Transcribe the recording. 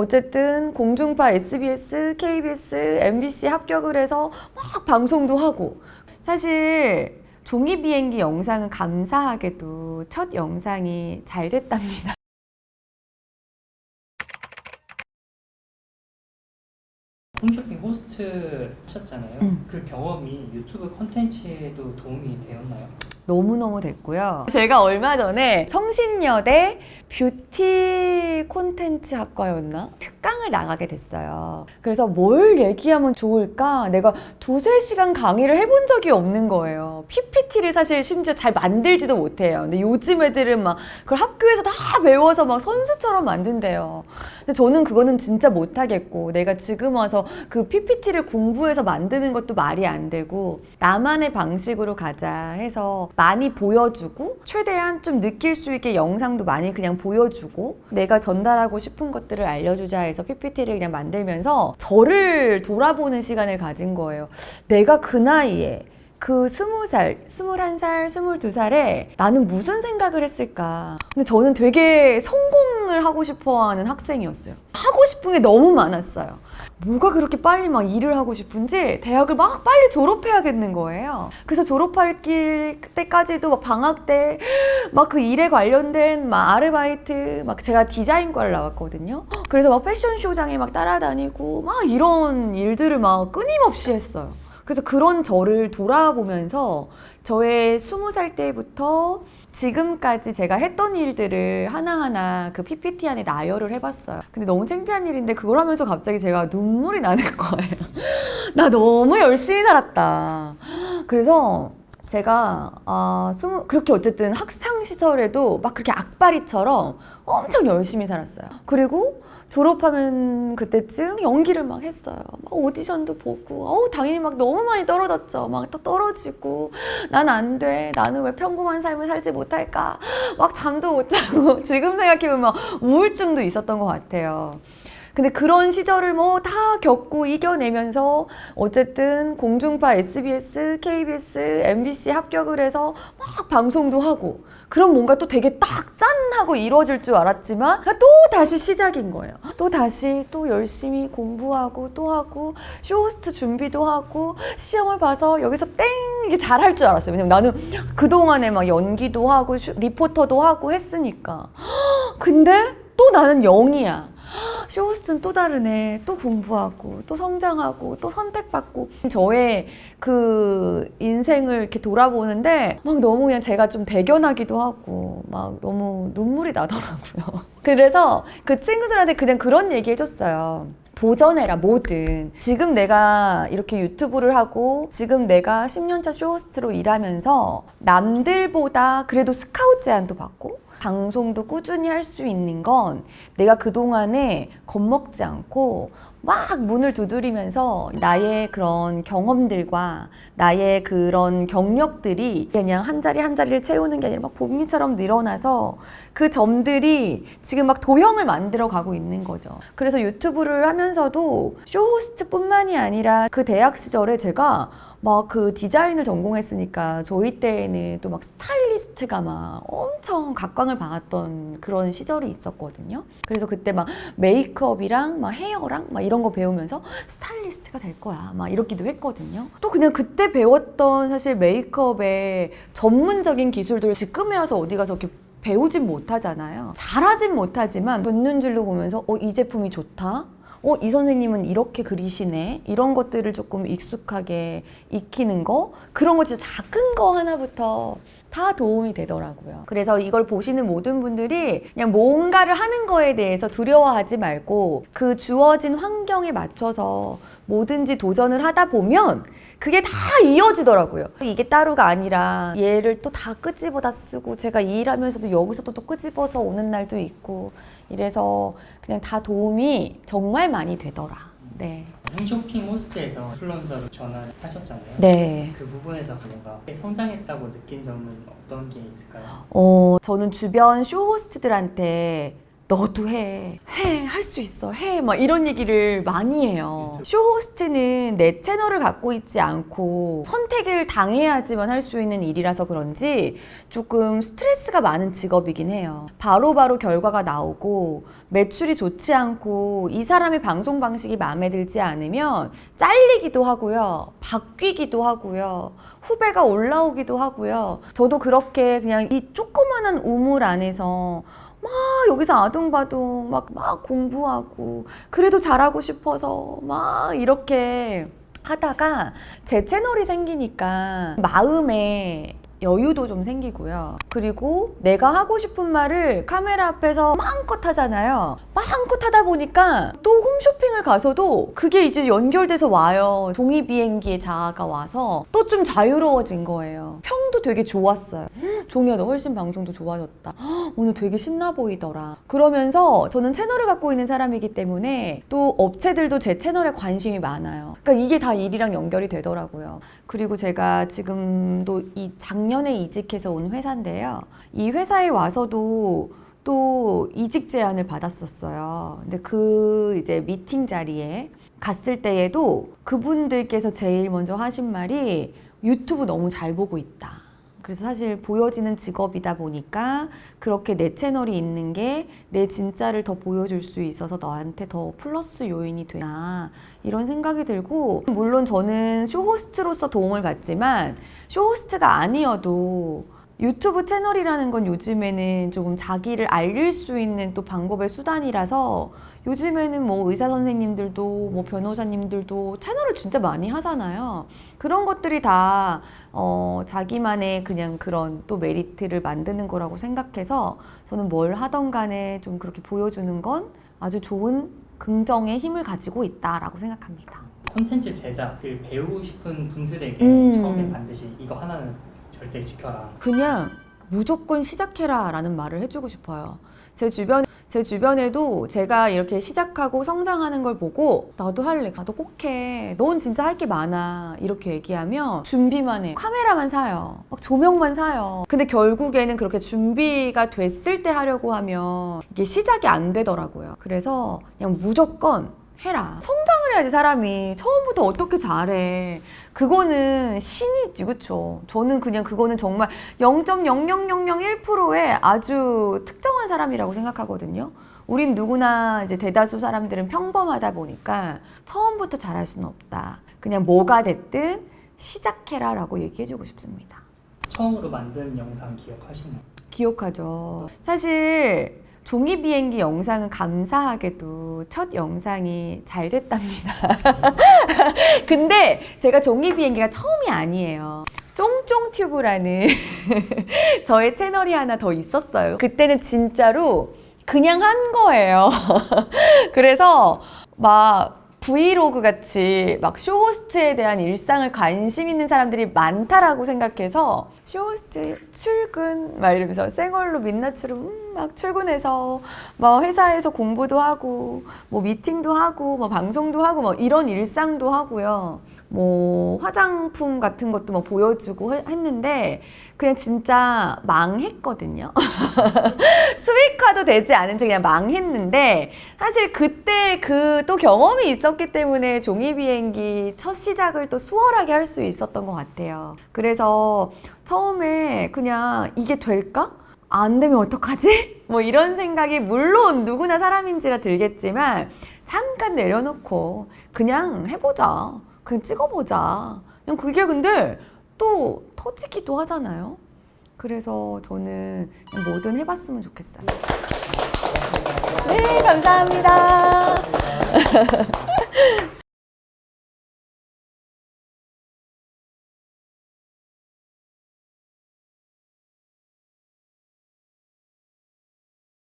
어쨌든 공중파 SBS, KBS, MBC 합격을 해서 막 방송도 하고 사실 종이 비행기 영상은 감사하게도 첫 영상이 잘 됐답니다. 홈쇼핑 호스트 하셨잖아요. 음. 그 경험이 유튜브 컨텐츠에도 도움이 되었나요? 너무너무 됐고요. 제가 얼마 전에 성신여대 뷰티 콘텐츠 학과였나? 특강을 나가게 됐어요. 그래서 뭘 얘기하면 좋을까? 내가 두세 시간 강의를 해본 적이 없는 거예요. PPT를 사실 심지어 잘 만들지도 못해요. 근데 요즘 애들은 막 그걸 학교에서 다 배워서 막 선수처럼 만든대요. 근데 저는 그거는 진짜 못하겠고, 내가 지금 와서 그 PPT를 공부해서 만드는 것도 말이 안 되고, 나만의 방식으로 가자 해서 많이 보여주고, 최대한 좀 느낄 수 있게 영상도 많이 그냥 보여주고, 내가 전달하고 싶은 것들을 알려주자 해서 PPT를 그냥 만들면서 저를 돌아보는 시간을 가진 거예요. 내가 그 나이에 그 스무 살, 스물한 살, 스물두 살에 나는 무슨 생각을 했을까? 근데 저는 되게 성공 을 하고 싶어 하는 학생이었어요. 하고 싶은 게 너무 많았어요. 뭐가 그렇게 빨리 막 일을 하고 싶은지 대학을 막 빨리 졸업해야겠는 거예요. 그래서 졸업할 길 때까지도 막 방학 때 막 그 일에 관련된 막 아르바이트 막 제가 디자인과를 나왔거든요. 그래서 막 패션쇼장에 막 따라다니고 막 이런 일들을 막 끊임없이 했어요. 그래서 그런 저를 돌아보면서 저의 스무 살 때부터 지금까지 제가 했던 일들을 하나하나 그 PPT 안에 나열을 해봤어요. 근데 너무 창피한 일인데 그걸 하면서 갑자기 제가 눈물이 나는 거예요. 나 너무 열심히 살았다. 그래서 제가 아, 스무 그렇게 어쨌든 학창 시설에도 막 그렇게 악바리처럼 엄청 열심히 살았어요. 그리고 졸업하면 그때쯤 연기를 막 했어요. 막 오디션도 보고, 어우, 당연히 막 너무 많이 떨어졌죠. 막 다 떨어지고, 난 안 돼. 나는 왜 평범한 삶을 살지 못할까? 막 잠도 못 자고, 지금 생각해보면 막 우울증도 있었던 것 같아요. 근데 그런 시절을 뭐 다 겪고 이겨내면서 어쨌든 공중파 SBS, KBS, MBC 합격을 해서 막 방송도 하고 그럼 뭔가 또 되게 딱 짠하고 이루어질 줄 알았지만 그냥 또 다시 시작인 거예요. 또 다시 또 열심히 공부하고 또 하고 쇼호스트 준비도 하고 시험을 봐서 여기서 땡 이게 잘할 줄 알았어요. 왜냐면 나는 그동안에 막 연기도 하고 슈- 리포터도 하고 했으니까. 근데 또 나는 영이야. 쇼호스트는 또 다르네. 또 공부하고, 또 성장하고, 또 선택받고. 저의 그 인생을 이렇게 돌아보는데 막 너무 그냥 제가 좀 대견하기도 하고, 막 너무 눈물이 나더라고요. 그래서 그 친구들한테 그냥 그런 얘기 해줬어요. 도전해라, 뭐든. 지금 내가 이렇게 유튜브를 하고, 지금 내가 10년차 쇼호스트로 일하면서 남들보다 그래도 스카우트 제안도 받고, 방송도 꾸준히 할 수 있는 건 내가 그동안에 겁먹지 않고 막 문을 두드리면서 나의 그런 경험들과 나의 그런 경력들이 그냥 한 자리 한 자리를 채우는 게 아니라 막 봄이처럼 늘어나서 그 점들이 지금 막 도형을 만들어 가고 있는 거죠. 그래서 유튜브를 하면서도 쇼호스트뿐만이 아니라 그 대학 시절에 제가 막 그 디자인을 전공했으니까 저희 때에는 또 막 스타일리스트가 막 엄청 각광을 받았던 그런 시절이 있었거든요. 그래서 그때 막 메이크업이랑 막 헤어랑 막 이런 거 배우면서 스타일리스트가 될 거야. 막 이렇기도 했거든요. 또 그냥 그때 배웠던 사실 메이크업의 전문적인 기술들 지금에 와서 어디 가서 이렇게 배우진 못하잖아요. 잘하진 못하지만 견눈질로 보면서 어, 이 제품이 좋다. 어, 이 선생님은 이렇게 그리시네. 이런 것들을 조금 익숙하게 익히는 거. 그런 거 진짜 작은 거 하나부터 다 도움이 되더라고요. 그래서 이걸 보시는 모든 분들이 그냥 뭔가를 하는 거에 대해서 두려워하지 말고 그 주어진 환경에 맞춰서 뭐든지 도전을 하다 보면 그게 다 이어지더라고요. 이게 따로가 아니라 얘를 또 다 끄집어다 쓰고 제가 이 일하면서도 여기서도 또 끄집어서 오는 날도 있고 이래서 그냥 다 도움이 정말 많이 되더라. 네. 홈쇼핑 호스트에서 인플루언서로 전환하셨잖아요. 네. 그 부분에서 뭔가 성장했다고 느낀 점은 어떤 게 있을까요? 어, 저는 주변 쇼호스트들한테 너도 해. 해. 할 수 있어. 해. 막 이런 얘기를 많이 해요. 쇼호스트는 내 채널을 갖고 있지 않고 선택을 당해야지만 할 수 있는 일이라서 그런지 조금 스트레스가 많은 직업이긴 해요. 바로 바로 결과가 나오고 매출이 좋지 않고 이 사람의 방송 방식이 마음에 들지 않으면 잘리기도 하고요. 바뀌기도 하고요. 후배가 올라오기도 하고요. 저도 그렇게 그냥 이 조그마한 우물 안에서 막 여기서 아둥바둥 막, 막 공부하고 그래도 잘하고 싶어서 막 이렇게 하다가 제 채널이 생기니까 마음에 여유도 좀 생기고요. 그리고 내가 하고 싶은 말을 카메라 앞에서 마음껏 하잖아요. 마음껏 하다 보니까 또 홈쇼핑을 가서도 그게 이제 연결돼서 와요. 종이 비행기에 자아가 와서 또 좀 자유로워진 거예요. 평도 되게 좋았어요. 종이야 너 훨씬 방송도 좋아졌다. 헉, 오늘 되게 신나 보이더라. 그러면서 저는 채널을 갖고 있는 사람이기 때문에 또 업체들도 제 채널에 관심이 많아요. 그러니까 이게 다 일이랑 연결이 되더라고요. 그리고 제가 지금도 이 작년 에 이직해서 온 회사인데요. 이 회사에 와서도 또 이직 제안을 받았었어요. 근데 그 이제 미팅 자리에 갔을 때에도 그분들께서 제일 먼저 하신 말이 유튜브 너무 잘 보고 있다. 그래서 사실 보여지는 직업이다 보니까 그렇게 내 채널이 있는 게 내 진짜를 더 보여줄 수 있어서 너한테 더 플러스 요인이 되나 이런 생각이 들고 물론 저는 쇼호스트로서 도움을 받지만 쇼호스트가 아니어도 유튜브 채널이라는 건 요즘에는 조금 자기를 알릴 수 있는 또 방법의 수단이라서 요즘에는 뭐 의사 선생님들도 뭐 변호사님들도 채널을 진짜 많이 하잖아요. 그런 것들이 다 어, 자기만의 그냥 그런 또 메리트를 만드는 거라고 생각해서 저는 뭘 하던 간에 좀 그렇게 보여주는 건 아주 좋은 긍정의 힘을 가지고 있다라고 생각합니다. 콘텐츠 제작을 배우고 싶은 분들에게 음. 처음에 반드시 이거 하나는 절대 지켜라. 그냥 무조건 시작해라 라는 말을 해주고 싶어요. 제 주변, 제 주변에도 제가 이렇게 시작하고 성장하는 걸 보고 나도 할래. 나도 꼭 해. 넌 진짜 할 게 많아. 이렇게 얘기하면 준비만 해. 카메라만 사요. 막 조명만 사요. 근데 결국에는 그렇게 준비가 됐을 때 하려고 하면 이게 시작이 안 되더라고요. 그래서 그냥 무조건 해라. 성장 을 해야지 사람이 처음부터 어떻게 잘해. 그거는 신이지, 그쵸? 저는 그냥 그거는 정말 0.00001%의 아주 특정한 사람이라고 생각하거든요. 우린 누구나 이제 대다수 사람들은 평범하다 보니까 처음부터 잘할 수는 없다. 그냥 뭐가 됐든 시작해라 라고 얘기해주고 싶습니다. 처음으로 만든 영상 기억하시나요? 기억하죠. 사실 종이 비행기 영상은 감사하게도 첫 영상이 잘 됐답니다. 근데 제가 종이 비행기가 처음이 아니에요. 쫑쫑 튜브라는 저의 채널이 하나 더 있었어요. 그때는 진짜로 그냥 한 거예요. 그래서 막 브이로그 같이 막 쇼호스트에 대한 일상을 관심 있는 사람들이 많다라고 생각해서 쇼호스트 출근 막 이러면서 생얼로 민낯으로 음, 막 출근해서 뭐 회사에서 공부도 하고 뭐 미팅도 하고 뭐 방송도 하고 뭐 이런 일상도 하고요. 뭐 화장품 같은 것도 뭐 보여주고 해- 했는데 그냥 진짜 망했거든요. 수익화도 되지 않은 채 그냥 망했는데 사실 그때 그 또 경험이 있었기 때문에 종이 비행기 첫 시작을 또 수월하게 할 수 있었던 것 같아요. 그래서 처음에 그냥 이게 될까? 안 되면 어떡하지? 뭐 이런 생각이 물론 누구나 사람인지라 들겠지만 잠깐 내려놓고 그냥 해보자. 그냥 찍어보자. 그냥 그게 근데 또 터지기도 하잖아요. 그래서 저는 뭐든 해봤으면 좋겠어요. 네, 감사합니다.